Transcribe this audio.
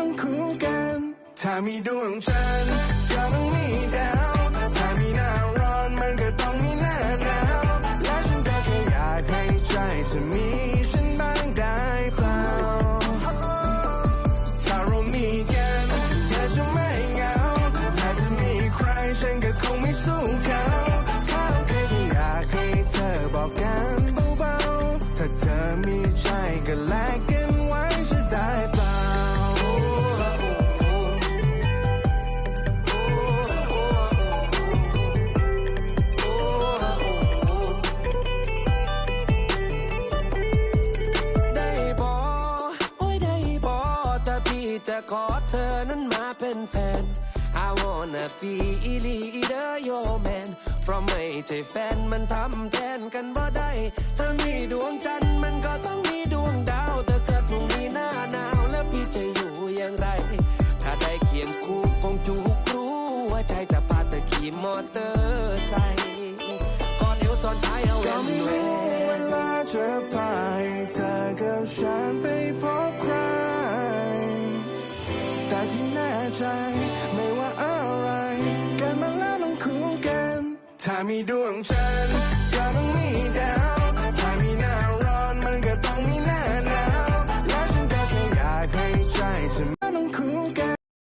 ต้องคู่กัน ถ้ามีดวงจันทร์ก็ต้องมีดาว ถ้ามีหน้าร้อนมันก็ต้องมีหน้าหนาว และฉันก็แค่อยากให้ใจเธอมีฉันบ้างได้เปล่า ถ้าเรามีกันเธอจะไม่เหงา ถ้าเธอมีใครฉันก็คงไม่สู้เขาถ้าเราเคยอยากให้เธอบอกกันเบาๆ ถ้าเธอมีใจก็แลกกัน ขอเธอนั้นมาเป็นแฟน I wanna be อีลีเดอร์โยแมนเพราะไม่ใช่แฟนมันทำแทนกันบ่ได้ ถ้ามีดวงจันทร์มันก็ต้องมีดวงดาวแต่เกิดพรุ่งนี้หน้าหนาวแล้วพี่จะอยู่อย่างไร ถ้าได้เคียงคู่คงจูกรู้ว่าใจจะพาเธอขี่มอเตอร์ไซค์ก่อนเอวซ้อนท้ายเอาก็แว่นไม่แหวรู้เวลาจะพาให้เธอกับฉันไปพบใครแต่ ที่แน่ใจ ไม่ว่าอะไรกิดมาแล้วต้องคู่กัน ถ้ามีดวงจันทร์ก็ต้องมีดาวถ้ามีหน้าร้อนมันก็ต้องมีหน้าหนาวและฉันก็แค่อยากให้ใจฉัน